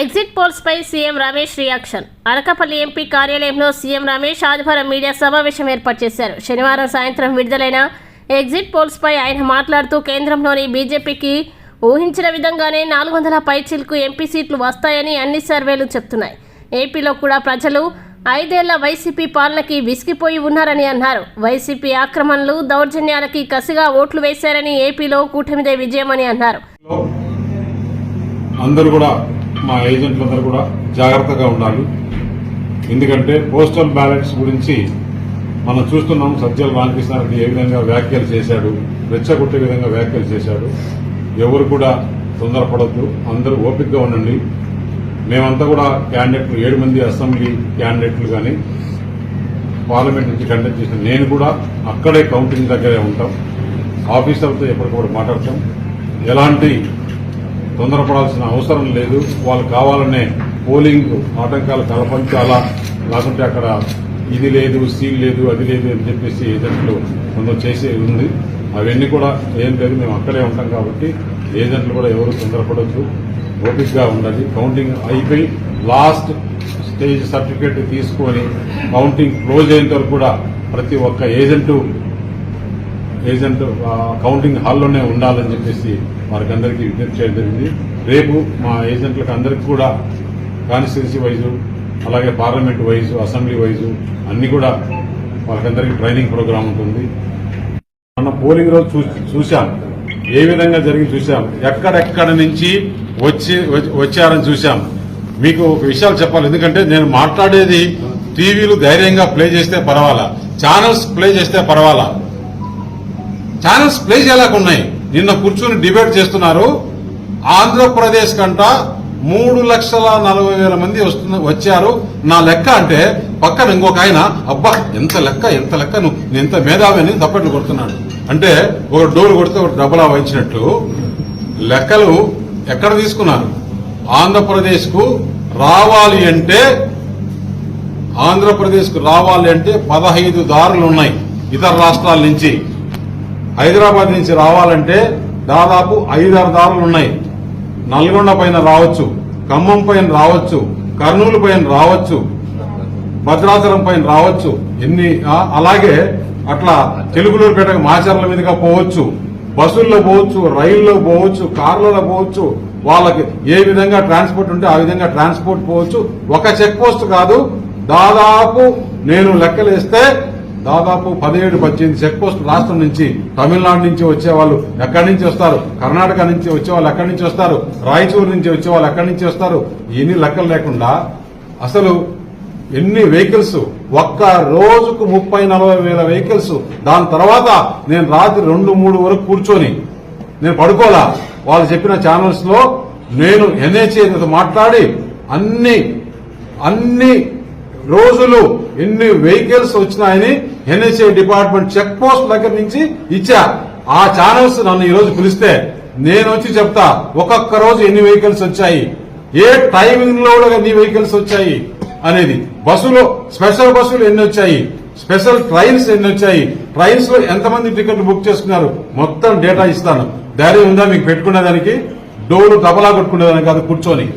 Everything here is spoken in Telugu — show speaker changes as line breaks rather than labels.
ఎగ్జిట్ పోల్స్ పై CM Ramesh reaction. Anakapalli MP కార్యాలయంలో సీఎం రమేష్ ఆదివారం మీడియా సమావేశం ఏర్పాటు చేశారు. శనివారం సాయంత్రం విడుదలైన ఎగ్జిట్ పోల్స్ పై ఆయన మాట్లాడుతూ కేంద్రంలోని బీజేపీకి ఊహించిన విధంగానే నాలుగు వందల పైచీలకు ఎంపీ సీట్లు వస్తాయని అన్ని సర్వేలు చెప్తున్నాయి. ఏపీలో కూడా ప్రజలు ఐదేళ్ళ వైసీపీ పాలనకి విసిగిపోయి ఉన్నారని అన్నారు. వైసీపీ ఆక్రమణలు దౌర్జన్యాలకి కసిగా ఓట్లు వేశారని ఏపీలో కూటమిదే విజయమని అన్నారు.
అందరూ కూడా మా ఏజెంట్లందరూ కూడా జాగ్రత్తగా ఉండాలి. ఎందుకంటే పోస్టల్ బ్యాలెట్స్ గురించి మనం చూస్తున్నాం సత్యాలు రామకృష్ణారెడ్డి ఏ విధంగా వ్యాఖ్యలు చేశాడు రెచ్చగొట్టే విధంగా వ్యాఖ్యలు చేశాడు. ఎవరు కూడా తొందరపడద్దు అందరూ ఓపికగా ఉండండి. మేమంతా కూడా క్యాండిడేట్లు ఏడు మంది అసెంబ్లీ క్యాండిడేట్లు కానీ పార్లమెంట్ నుంచి కండక్ట్ చేసిన నేను కూడా అక్కడే కౌంటింగ్ దగ్గరే ఉంటాం. ఆఫీసర్తో ఎప్పటికప్పుడు మాట్లాడతాం. ఎలాంటి తొందరపడాల్సిన అవసరం లేదు. వాళ్ళు కావాలనే పోలింగ్ ఆటంకాలు కలపంచాలా లేకుంటే అక్కడ ఇది లేదు సీల్ లేదు అది లేదు అని చెప్పేసి ఏజెంట్లు కొందరు చేసే ఉంది. అవన్నీ కూడా ఏం లేదు మేము అక్కడే ఉంటాం కాబట్టి ఏజెంట్లు కూడా ఎవరు తొందరపడొద్దు. ఓపిక్గా ఉండాలి. కౌంటింగ్ అయిపోయి లాస్ట్ స్టేజ్ సర్టిఫికేట్ తీసుకొని కౌంటింగ్ క్లోజ్ అయిన వరకు కూడా ప్రతి ఒక్క ఏజెంటు ఏజెంట్ కౌంటింగ్ హాల్లోనే ఉండాలని చెప్పేసి వారికి అందరికీ విజ్ఞప్తి చేయడం జరిగింది. రేపు మా ఏజెంట్లకు అందరికీ కూడా కాన్స్టిట్యున్సీ వైజు అలాగే పార్లమెంట్ వైజు అసెంబ్లీ వైజు అన్ని కూడా వాళ్ళకందరికీ ట్రైనింగ్ ప్రోగ్రామ్ ఉంటుంది. మన పోలింగ్ రోజు చూ- చూశాం. ఏ విధంగా జరిగి చూశాం. ఎక్కడెక్కడ నుంచి వచ్చి వచ్చి- వచ్చారని చూశాం. మీకు ఒక విషయాలు చెప్పాలి. ఎందుకంటే నేను మాట్లాడేది టీవీలు ధైర్యంగా ప్లే చేస్తే పర్వాలా. ఛానల్స్ ప్లే చేస్తే పర్వాలా. ఛానల్స్ ప్లే చేయలేకున్నాయి నిన్న కూర్చుని డిబేట్ చేస్తున్నారు. ఆంధ్రప్రదేశ్ కంట మూడు లక్షల నలభై వేల మంది వస్తున్న వచ్చారు. నా లెక్క అంటే పక్కన ఇంకొక ఆయన అబ్బా ఎంత లెక్క ఎంత లెక్క నువ్వు ఎంత మేధావి అని తప్పట్లు కొడుతున్నాడు. అంటే ఒక డోర్ కొడితే ఒక డబ్బులా వహించినట్లు లెక్కలు ఎక్కడ తీసుకున్నారు? ఆంధ్రప్రదేశ్కు రావాలి అంటే ఆంధ్రప్రదేశ్కు రావాలి అంటే పదహైదు దారులు ఉన్నాయి ఇతర రాష్ట్రాల నుంచి. హైదరాబాద్ నుంచి రావాలంటే దాదాపు ఐదారు దారులు ఉన్నాయి. నల్గొండ పైన రావచ్చు ఖమ్మం పైన రావచ్చు కర్నూలు పైన రావచ్చు భద్రాచలం పైన రావచ్చు ఎన్ని అలాగే అట్లా తెలుగులూరుపేట మాచర్ల మీదుగా పోవచ్చు బస్సుల్లో పోవచ్చు రైల్లో పోవచ్చు కార్లలో పోవచ్చు వాళ్ళకి ఏ విధంగా ట్రాన్స్పోర్ట్ ఉంటే ఆ విధంగా ట్రాన్స్పోర్ట్ పోవచ్చు. ఒక చెక్ పోస్ట్ కాదు దాదాపు నేను లెక్కలేస్తే దాదాపు పదిహేడు పద్దెనిమిది చెక్ పోస్ట్ రాష్ట్రం నుంచి తమిళనాడు నుంచి వచ్చే వాళ్ళు ఎక్కడి నుంచి వస్తారు? కర్ణాటక నుంచి వచ్చే వాళ్ళు ఎక్కడి నుంచి వస్తారు? రాయచూరు నుంచి వచ్చే వాళ్ళు ఎక్కడి నుంచి వస్తారు? ఎన్ని లెక్కలు లేకుండా అసలు ఎన్ని వెహికల్స్ ఒక్క రోజుకు ముప్పై నలభై వేల వెహికల్స్ దాని తర్వాత నేను రాత్రి రెండు మూడు వరకు కూర్చొని నేను పడుకోలా వాళ్ళు చెప్పిన ఛానల్స్లో నేను ఎన్హెచ్ఏ మాట్లాడి అన్ని అన్ని రోజులు ఎన్ని వెహికల్స్ వచ్చినాయని ఎన్ఎస్ఏ డిపార్ట్మెంట్ చెక్ పోస్ట్ దగ్గర నుంచి ఇచ్చా. ఆ ఛానల్స్ నన్ను ఈ రోజు పిలిస్తే నేను వచ్చి చెప్తా ఒక్కొక్క రోజు ఎన్ని వెహికల్స్ వచ్చాయి? ఏ టైమింగ్లో కూడా ఎన్ని వెహికల్స్ వచ్చాయి? అనేది. బస్సులో స్పెషల్ బస్సులు ఎన్ని వచ్చాయి? స్పెషల్ ట్రైన్స్ ఎన్ని వచ్చాయి? ట్రైన్స్లో ఎంతమంది టికెట్లు బుక్ చేసుకున్నారు? మొత్తం డేటా ఇస్తాను. ధైర్యం ఉందా మీకు పెట్టుకునే దానికి డోలు డబలా కొట్టుకునేదానికి కాదు కూర్చొని.